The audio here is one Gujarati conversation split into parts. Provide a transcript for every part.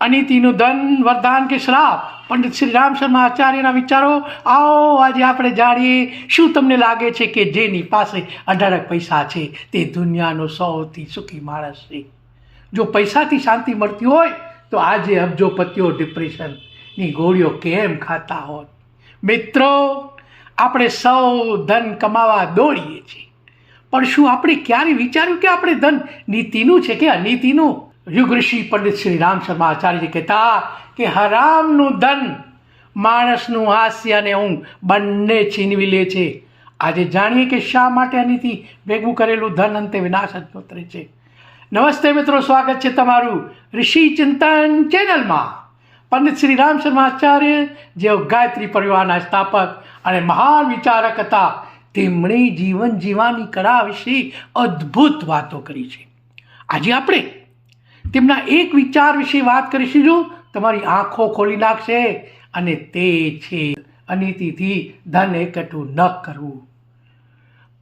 અનિતિનું ધન વરદાન કે શ્રાપ? પંડિત શ્રી રામ શર્મા આચાર્યના વિચારો, આવો આજે આપણે જાણીએ શું તમને લાગે છે કે જેની પાસે અઢારક પૈસા છે તે દુનિયાનો સૌથી સુખી માણસ છે. જો પૈસાથી શાંતિ મળતી હોય, તો આજે અબજોપતિઓ ડિપ્રેશનની ગોળીઓ કેમ ખાતા હોત? મિત્રો, આપણે સૌ ધન કમાવા દોડીએ છીએ. પણ શું આપણે ક્યારે વિચાર્યું કે આપણે ધન નીતિનું છે કે અનીતિનું? યુગ ઋષિ પંડિત શ્રી રામ શર્મા આચાર્ય કહેતા કે હરામનું ધન માણસનું હાસ્ય અને ઊંઘ બંને છીનવી લે છે. આજે જાણીએ કે શા માટે અનીતિ ભેગું કરેલું ધન અંતે વિનાશ જ નોતરે છે. નમસ્તે મિત્રો, સ્વાગત છે તમારું ઋષિ ચિંતન ચેનલમાં. પંડિત શ્રી રામ શર્મા આચાર્ય, જેઓ ગાયત્રી પરિવારના સ્થાપક અને મહાન વિચારક હતા તેમણે જીવન જીવવાની કળા વિશે અદ્ભુત વાતો કરી છે. આજે આપણે તેમના એક વિચાર વિશે વાત કરીશું જો. તમારી આંખો ખોલી નાખશે અને તે છે અનિતિથી ધન એકઠું ન કરવું.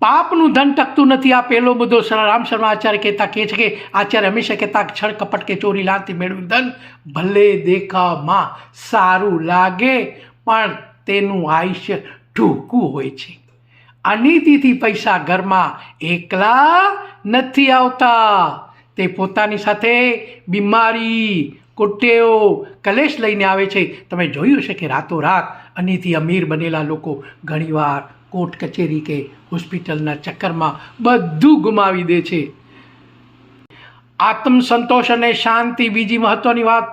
પાપનું ધન ટકતું નથી. આ પહેલો મુદ્દો રામ શર્મા આચાર્ય કહેતા કહે છે કે આચાર્ય હંમેશા કહેતા છળ કપટ કે ચોરી લાંતિ મેળવ્યું ધન ભલે દેખાવમાં સારું લાગે, પણ તેનું આયુષ્ય ટૂંકું હોય છે. અનીતિથી પૈસા ઘરમાં એકલા નથી આવતા. તે પોતાની સાથે બીમારી, કુટેવો, કલેશ લઈને આવે છે. તમે જોયું છે કે રાતોરાત અનિથી અમીર બનેલા લોકો ઘણીવાર કોર્ટ કચેરી કે હોસ્પિટલના ચક્કરમાં બધું ગુમાવી દે છે. આત્મસંતોષ અને શાંતિ બીજી મહત્વની વાત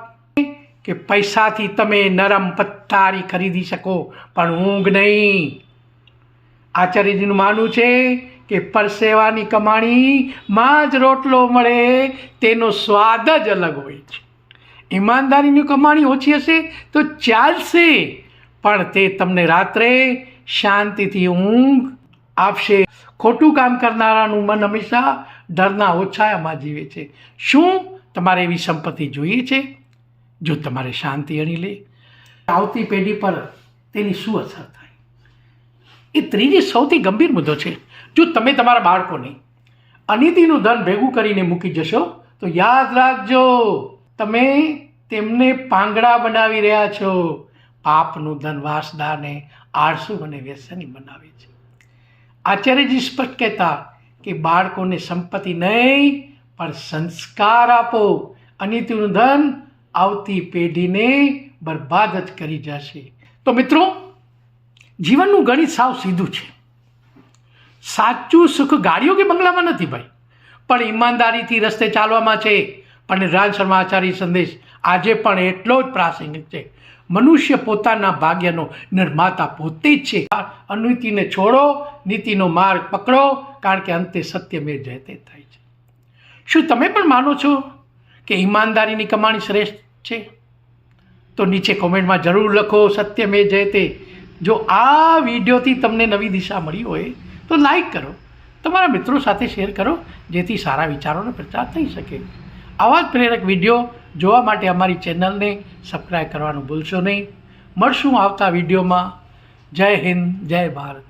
કે પૈસાથી તમે નરમ પથ્થારી ખરીદી શકો, પણ ઊંઘ નહીં. આચાર્યજીનું માનવું છે કે પરસેવાની કમાણીમાં જ રોટલો મળે, તેનો સ્વાદ જ અલગ હોય છે. ઈમાનદારીની કમાણી ઓછી હશે તો ચાલશે, પણ તે તમને રાત્રે શાંતિથી ઊંઘ આપશે. ખોટું કામ કરનારાનું મન હંમેશા ડરના ઓછાયામાં જીવે છે. શું તમારે એવી સંપત્તિ જોઈએ છે? જો તમારે શાંતિ અણી લે, આવતી પેઢી પર તેની શું અસર થાય? એ ત્રીજી સૌથી ગંભીર મુદ્દો છે. જો તમે તમારા બાળકોને અનિતિનું ધન ભેગું કરીને મૂકી જશો, તો યાદ રાખજો, તમે તેમને પાંગડા બનાવી રહ્યા છો. પાપનું ધન વાસદાને આળસુ અને વ્યસની બનાવે છે. આચાર્યજી સ્પષ્ટ કહેતા કે બાળકોને સંપત્તિ નહીં, પણ સંસ્કાર આપો. અનિતિનું ધન આવતી પેઢીને બરબાદ જ કરી જશે. તો મિત્રો જીવનનું ગણિત સાવ સીધું છે. સાચું સુખ ગાડીઓ કે બંગલામાં નથી ભાઈ? પણ ઈમાનદારીથી રસ્તે ચાલવામાં છે. પણ રાજ શર્મા આચાર્ય સંદેશ આજે પણ એટલો જ પ્રાસંગિક છે. મનુષ્ય પોતાના ભાગ્યનો નિર્માતા પોતે જ છે. અનુતિને છોડો, નીતિનો માર્ગ પકડો, કારણ કે અંતે સત્ય મેં જયતે થાય છે. શું તમે પણ માનો છો કે ઈમાનદારીની કમાણી શ્રેષ્ઠ છે? તો નીચે કોમેન્ટમાં જરૂર લખો, સત્ય મેં જયતે જો આ વિડીયોથી તમને નવી દિશા મળી હોય, તો લાઈક કરો. તમારા મિત્રો સાથે શેર કરો, જેથી સારા વિચારોનો પ્રચાર થઈ શકે. આવા જ પ્રેરક વીડિયો જોવા માટે અમારી ચેનલને સબસ્ક્રાઈબ કરવાનું ભૂલશો નહીં. મળશું આવતા વિડીયોમાં. જય હિન્દ, જય ભારત.